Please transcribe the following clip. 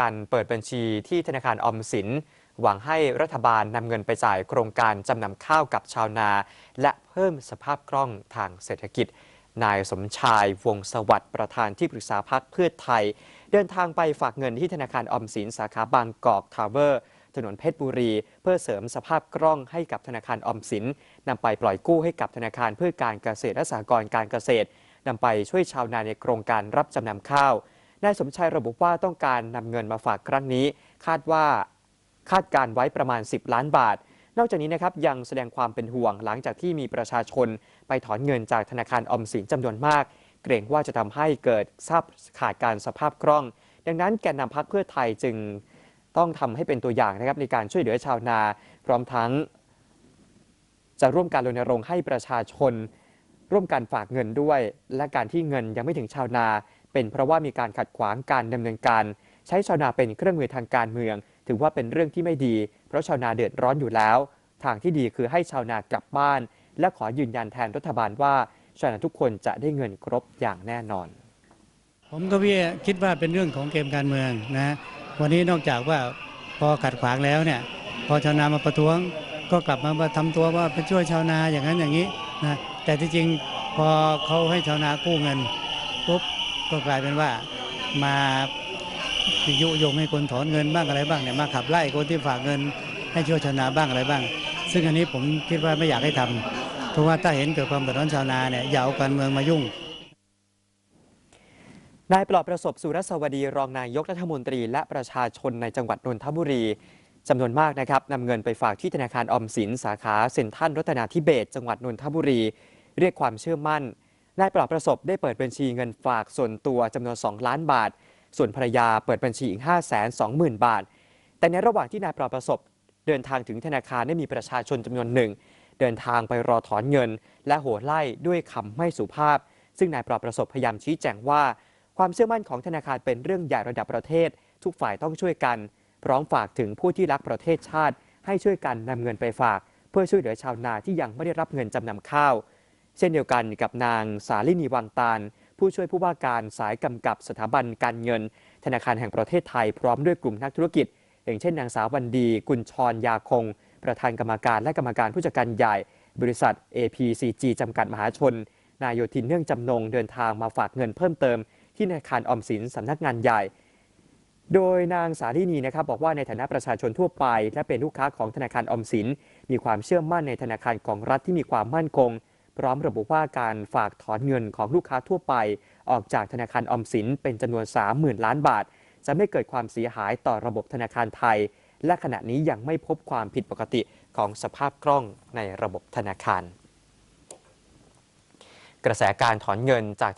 การเปิดบัญชีที่ธนาคารออมสิน หวังให้รัฐบาลนำเงินไปจ่ายโครงการจำนำข้าวกับชาวนา และเพิ่มสภาพคล่องทางเศรษฐกิจ นายสมชายวงสวัสดิ์ประธานที่ปรึกษาพักเพื่อไทย เดินทางไปฝากเงินที่ธนาคารออมสินสาขาบางกอกทาวเวอร์ ถนนเพชรบุรี เพื่อเสริมสภาพคล่องให้กับธนาคารออมสินนำไปปล่อยกู้ให้กับธนาคารเพื่อการเกษตรและสหกรณ์การเกษตรนำไปช่วยชาวนาในโครงการรับจำนำข้าว นายสมชัยระบุว่าต้องการนำเงินมาฝากครั้งนี้ คาดว่าคาดการไว้ประมาณ 10 ล้านบาท นอกจากนี้นะครับยังแสดงความเป็นห่วงหลังจากที่มีประชาชน ไปถอนเงินจากธนาคารออมสินจำนวนมาก เกรงว่าจะทำให้เกิดทราบขาดการสภาพคล่อง ดังนั้นแกนนำพักเพื่อไทยจึงต้องทำให้เป็นตัวอย่างนะครับในการช่วยเหลือชาวนา พร้อมทั้ง จะร่วมการรณรงค์ให้ประชาชน ร่วมกันฝากเงินด้วย และการที่เงินยังไม่ถึงชาวนา เป็นเพราะว่ามีการขัดขวางการดำเนินการ ใช้ชาวนาเป็นเครื่องมือทางการเมือง ถือว่าเป็นเรื่องที่ไม่ดี เพราะชาวนาเดือดร้อนอยู่แล้ว ทางที่ดีคือให้ชาวนากลับบ้าน และขอยืนยันแทนรัฐบาลว่าชาวนาทุกคนจะได้เงินครบอย่างแน่นอน ผมก็พี่คิดว่าเป็นเรื่องของเกมการเมืองนะวันนี้นอกจากว่าพอขัดขวางแล้วเนี่ยพอชาวนามาประท้วงก็กลับมาทำตัวว่าไปช่วยชาวนาอย่างนั้นอย่างนี้นะแต่ที่จริงพอเขาให้ชาวนากู้เงินปุ๊บ ก็กลายเป็นว่ามายุยงให้คนถอนเงินบ้างอะไรบ้างเนี่ยมาขับไล่คนที่ฝากเงินให้ช่วยชาวนาบ้างอะไรบ้าง ซึ่งอันนี้ผมคิดว่าไม่อยากให้ทำเพราะว่าถ้าเห็นเกิดความเดือดร้อนชาวนาเนี่ยอย่าเอาการเมืองมายุ่งนายปลอบประสบสุรสวดีรองนายกรัฐมนตรี และประชาชนในจังหวัดนนทบุรีจำนวนมากนะครับนำเงินไปฝากที่ธนาคารออมสินสาขาเซ็นทรัลรัตนาธิเบศจังหวัดนนทบุรี เรียกความเชื่อมั่น นายปลอบประสบได้เปิดบัญชีเงินฝากส่วนตัวจำนวน 2 ล้านบาท ส่วนภรรยาเปิดบัญชีอีก 5 2 0 0 0 0 บาท แต่ในระหว่างที่นายปลอบประสบ เดินทางถึงธนาคารได้มีประชาชนจำนวนหนึ่ง เดินทางไปรอถอนเงิน และโห่ไล่ด้วยคำไม่สุภาพ ซึ่งนายปลอบประสบพยายามชี้แจงว่า ความเชื่อมั่นของธนาคารเป็นเรื่องใหญ่ระดับประเทศ ทุกฝ่ายต้องช่วยกันพร้อมฝากถึงผู้ที่รักประเทศชาติ ให้ช่วยกันนำเงินไปฝาก เพื่อช่วยเหลือชาวนาที่ยังไม่ได้รับเงินจำนำข้าว เช่นเดียวกันกับนางสาลินีวังตาล ผู้ช่วยผู้ว่าการสายกำกับสถาบันการเงิน ธนาคารแห่งประเทศไทยพร้อมด้วยกลุ่มนักธุรกิจ อย่างเช่นนางสาววันดี กุลชรยาคง ประธานกรรมการและกรรมการผู้จัดการใหญ่ บริษัท APCG จำกัดมหาชน นายโยธินเนื่องจำนงเดินทางมาฝากเงินเพิ่มเติม ที่ธนาคารออมสินสำนักงานใหญ่โดยนางสาลีนีนะครับบอกว่าในฐานะประชาชนทั่วไป และเป็นลูกค้าของธนาคารออมสิน มีความเชื่อมั่นในธนาคารของรัฐที่มีความมั่นคง พร้อมระบุว่าการฝากถอนเงินของลูกค้าทั่วไป ออกจากธนาคารออมสินเป็นจำนวน 30,000 ล้านบาท จะไม่เกิดความเสียหายต่อระบบธนาคารไทย และขณะนี้ยังไม่พบความผิดปกติของสภาพคล่องในระบบธนาคาร กระแสการถอนเงินจาก